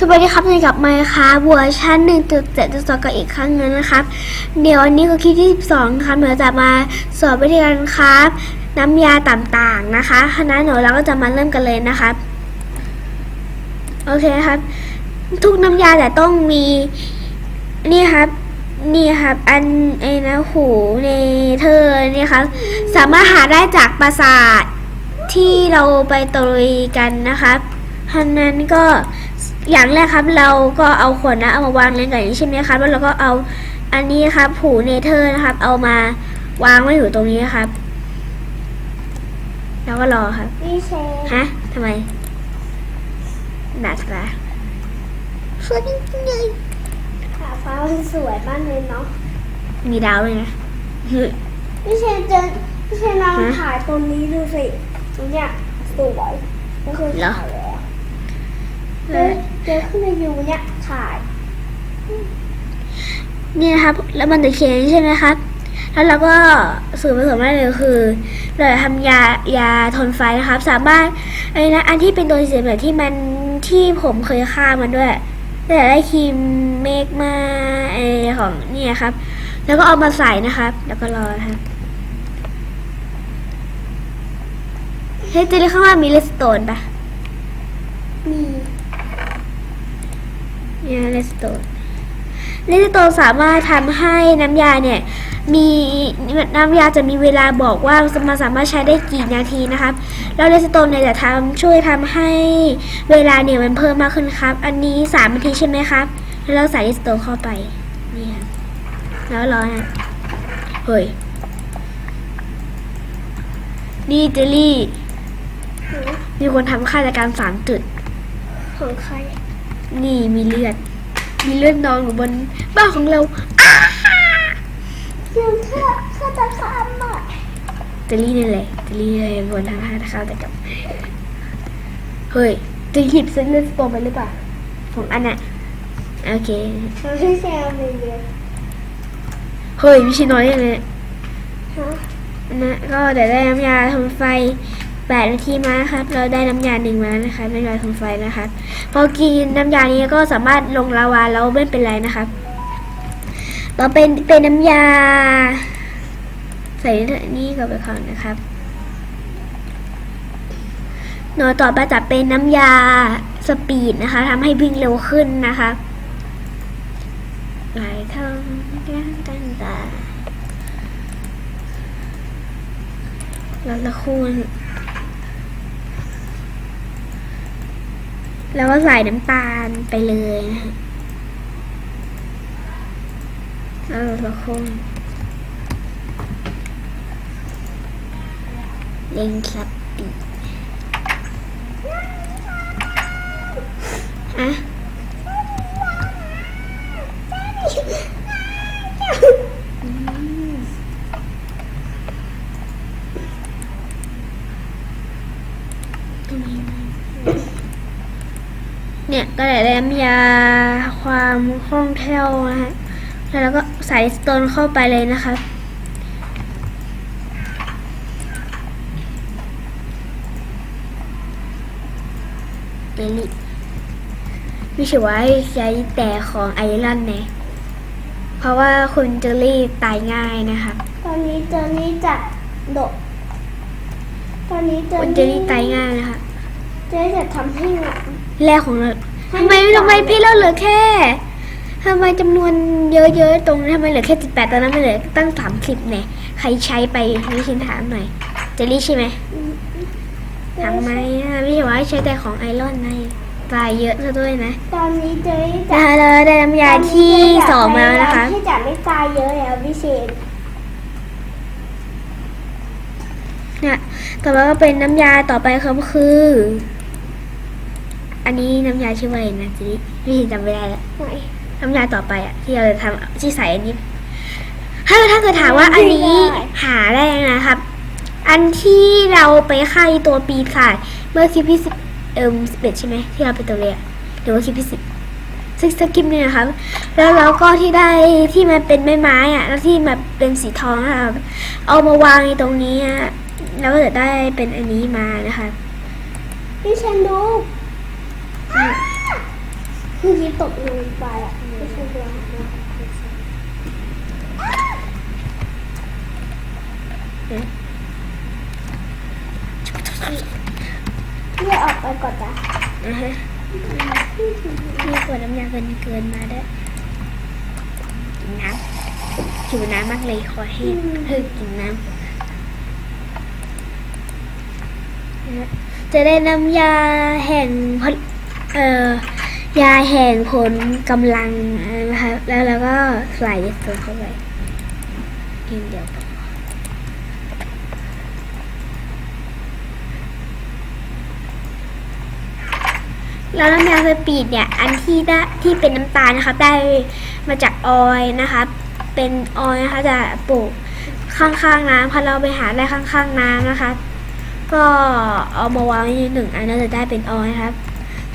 สวัสดีครับในกับไมค์ครับเวอร์ชัน1.7.2กันอีกครั้งนึงนะครับ เดี๋ยววันนี้ก็คลิปที่12ครับเดี๋ยวจะมาสอนวิธีการครับ น้ำยาต่างๆนะคะคณะหนูเราก็จะมาเริ่มกันเลยนะครับโอเคครับ ทุกน้ำยาแต่ต้องมีนี่ครับนี่ครับ อันไอ้นะหูในเธอเนี่ยครับสามารถหาได้จากปราสาทที่เราไปตะลุยกันนะครับทันนั้นก็ อย่างแรกครับเราก็เอาขวดนะเอามาวางเรียงกันอย่างนี้ใช่ไหมครับแล้วเราก็เอาอันนี้ครับหูเนเธอร์นะครับ เอามาวางไว้อยู่ตรงนี้ครับแล้วก็รอครับพี่เชฟฮะทำไมดัดละสวยจริงๆเลยขาฟ้ามันสวยมากเลยเนาะมีดาวเลยนะเฮ้ยพี่เชฟเจอพี่เชฟลองฮะถ่ายตรงนี้ดูสิตรงเนี้ยสวยไม่เคยเหรอถ่ายเลยอะ เจอเจอขึ้นมาอยู่เนี่ยถ่าย นี่นะครับ แล้วมันจะเขียนใช่ไหมครับ แล้วเราก็ส่วนผสมได้เลยคือเราจะทำยายาทนไฟนะครับ สามารถไอ้นะอันที่เป็นตัวสีเหลืองที่มันที่ผมเคยฆ่ามันด้วยแต่ได้ครีมเมกมาไอของเนี่ยครับ แล้วก็เอามาใส่นะครับ แล้วก็รอนะครับเฮ้ยเจลลี่ข้างล่างมีเลสโตนปะมี เนี่ยเลสโตนเลสโตนสามารถทำให้น้ำยาเนี่ยมีน้ำยาจะมีเวลาบอกว่ามันสามารถใช้ได้กี่นาทีนะครับ แล้วเลสโตนเนี่ยจะทำช่วยทำให้เวลาเนี่ยมันเพิ่มมากขึ้นครับ อันนี้สามนาทีใช่ไหมครับ แล้วเราใส่เลสโตนเข้าไปนี่ครับแล้วรอนะเฮ้ยนี่เจลลี่หือมีคนทำฆาตกรรมสามจุดของใคร นี่มีเลือด มีเลือดนองอยู่บนบ้านของเราเรื่องฆาฆาตกรรมอะเจลลี่นี่แหละเจลลี่เลยบนทางฆาตกรรมแต่กับ เฮ้ยจะหยิบเส้นเลือดสโตนไปหรือเปล่าของอันน่ะโอเคแล้วพี่เชฟมีเยอะเฮ้ยไม่ใช่น้อยเลยฮะนะก็เดี๋ยวได้น้ำยาทำไฟ แปดนาทีมาครับ เราได้น้ำยาหนึ่งมานะคะน้ำยาทำไฟนะครับพอกินน้ำยานี้ก็สามารถลงลาวาแล้วไม่เป็นไรนะครับต่อเป็นเป็นน้ำยา ใส่นี่ก็ไปก่อนนะครับหน่อต่อไปจะเป็นน้ำยาสปีดนะคะทำให้วิ่งเร็วขึ้นนะคะหลายทางกันกันตาแล้วละคูณ แล้วก็ใส่น้ำตาลไปเลยนะคะเออละคงเล่นสับ เนี่ยก็ได้น้ำยาความคล่องแคล่วนะฮะแล้วเราก็ใส่สโตนเข้าไปเลยนะคะเจลลี่ไม่ใช่ว่าใช้แต่ของไอรอนนะเพราะว่าคุณเจลลี่ตายง่ายนะคะตอนนี้เจอนี่จะโดดตอนนี้เจอคุณเจลลี่ตายง่ายนะคะเจอจะทำให้หนัก แรกของเราให้ทำไมมันทำไมต่อพี่เราเหลือแค่ทำไมจำนวนเยอะๆตรงนั้นทำไมเหลือแค่สิบแปดตอนนั้นไม่เหลือตั้งสามสิบเนี่ยใครใช้ไปนี่ฉันถามหน่อยเจลลี่ใช่ไหมทำไมอะพี่ว่าใช้แต่ของไอรอนไงตายเยอะซะด้วยนะ ตอนนี้เจอจะนะคะเราได้น้ำยาที่สองมาแล้วนะคะที่จะไม่ตายเยอะแล้วพี่เชนเนี่ยต่อไปก็เป็นน้ำยาต่อไปครับคือ อันนี้น้ำยาชื่อว่าอะไรนะเจลลี่พี่จำไม่ได้แล้วไหนน้ำยาต่อไปอะที่เราจะทำที่ใส่อันนี้ ถ้าถ้าเกิดถามว่าอันนี้หาได้ยังไงครับ อันที่เราไปฆ่าไอ้ตัวปีศาจเมื่อคลิปที่สิบเอิมสิบเอ็ดใช่ไหมที่เราไปตัวเรียหรือว่าคลิปที่สิบซิกสกิปเนี่ยนะครับ แล้วเราก็ที่ได้ที่มันเป็นไม้ไม้ๆอะ แล้วที่มันเป็นสีทองนะครับ เอามาวางในตรงนี้อะแล้วก็จะได้เป็นอันนี้มานะคะพี่เชนดู เมื่อกี้ตกลงไปอะไม่ใช่รื่องนะเลือกออกไปก่อนจ้ะนะฮะมีขวดน้ำยาเกินเกินมาด้วยกินน้ำหิวน้ำมากเลยคอแห้งเฮ้ยกินน้ำจะได้น้ำยาแห่งพ เอ่อยาแห่งผลกำลังนะคะแล้วเราก็ใส่ตัวเข้าไปกินเดียวพอแล้วน้ำยาสปีดเนี่ยอันที่ได้ที่เป็นน้ำตาลนะคะได้มาจากออยนะคะเป็นออยนะคะจะปลูกข้างๆน้ำค่ะเราไปหาได้ข้างๆน้ำนะคะ ก็เอามาวางไว้หนึ่งอันน่าจะได้เป็นออยครับ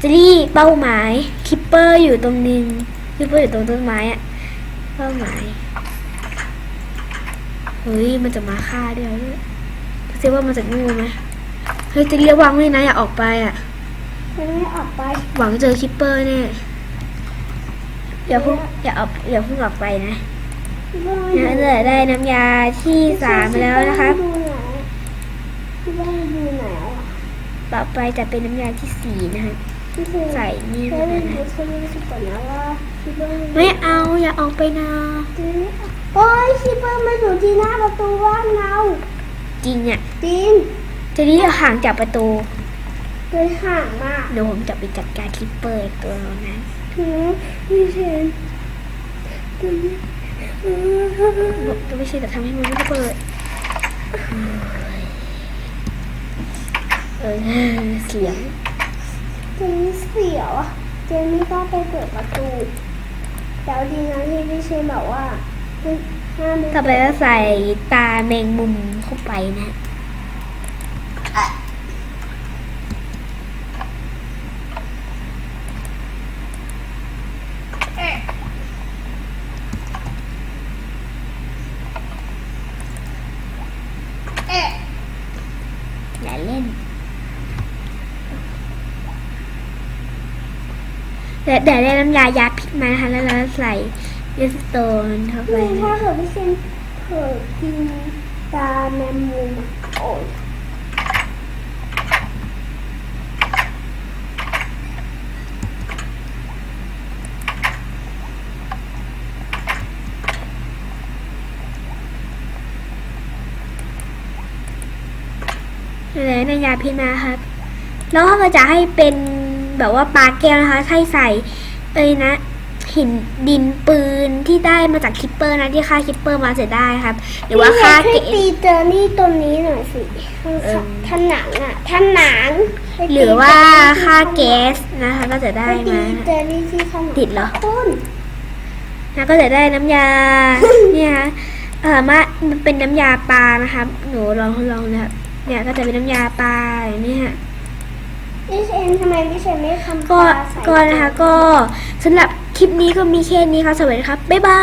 เจลี่เป้าหมายคิปเปอร์อยู่ตรงนึงคิปเปอร์อยู่ตรงต้นไม้อะเป้าหมายเฮ้ยมันจะมาฆ่าด้วยเนี่ยเซว่ามันจะงูไหมเฮ้ยเจลี่ระวังเลยนะอย่าออกไปอะมันไม่ออกไป หวังเจอคิปเปอร์แน่อย่าเพิ่งอย่าออกอย่าเพิ่งออกไปนะนะจะได้น้ำยาที่สามแล้วนะครับดูไหนที่บ้านดูไหนอะต่อไปจะเป็นน้ำยาที่สี่นะคะที่เคย ใส่นี่เคเลยยดูนะเคยดูสิก่อนนะว่าที่บ้านไม่เอาอย่าออกไปนะโอ้ยชิปเปอร์มาอยู่ที่หน้าประตูบ้านเราจริงอะจริงจะนี้ห่างจากประตูเลยห่างมากเดี๋ยวผมจะไปจัดการคิปเปอร์อีกตัวนั้นหือพี่เชนก็ไม่ใช่แต่ทำให้มันไม่เปิดเออเสียง เจนนี่เสียวอะเจนนี่ก็ไปเปิดประตูแต่เอาดีนะที่พี่เชนบอกว่าห้ามต่อไปก็ใส่ตาแมงมุมเข้าไปนะ เอ๊ะ อย่าเล่น เดี๋ยวเดี๋ยวได้น้ำยายาพิษมานะคะแล้วเราใส่เยสโตนเข้าไปคือถ้านะเกิดพี่เชนเผลอกินตาแมงมุมอะโอ้ยเลยน้ำยาพิษมาครับ แล้วเขาก็จะให้เป็น แบบว่าปลาแก้วนะคะให้ใส่เอ้ยนะหินดินปืนที่ได้มาจากคิปเปอร์นะที่ฆ่าคิปเปอร์มาเสร็จได้ครับ หรือว่าฆ่าพี่เกเล็กให้ตีเจอนี่ตัวนี้หน่อยสิเออท่านหนังอะท่านหนังให้ตีหรือว่าฆ่าแก๊สนะคะ ก็จะได้ให้ตีมาเจอนี่ที่ขนมติดเหรอต้นแล้วก็จะได้น้ำยาเนี่ยค่ะเออมามันเป็นน้ำยาปลานะครับหนูลองทดลองนะครับเนี่ยก็จะเป็นน้ำยาปลาอย่างนี้ฮะ พี่เชนทำไมพี่เชนไม่ทำก็ปลาใส่ ก็นะคะก็สำหรับคลิปนี้ก็มีแค่นี้ค่ะ สวัสดีครับ บ๊ายบาย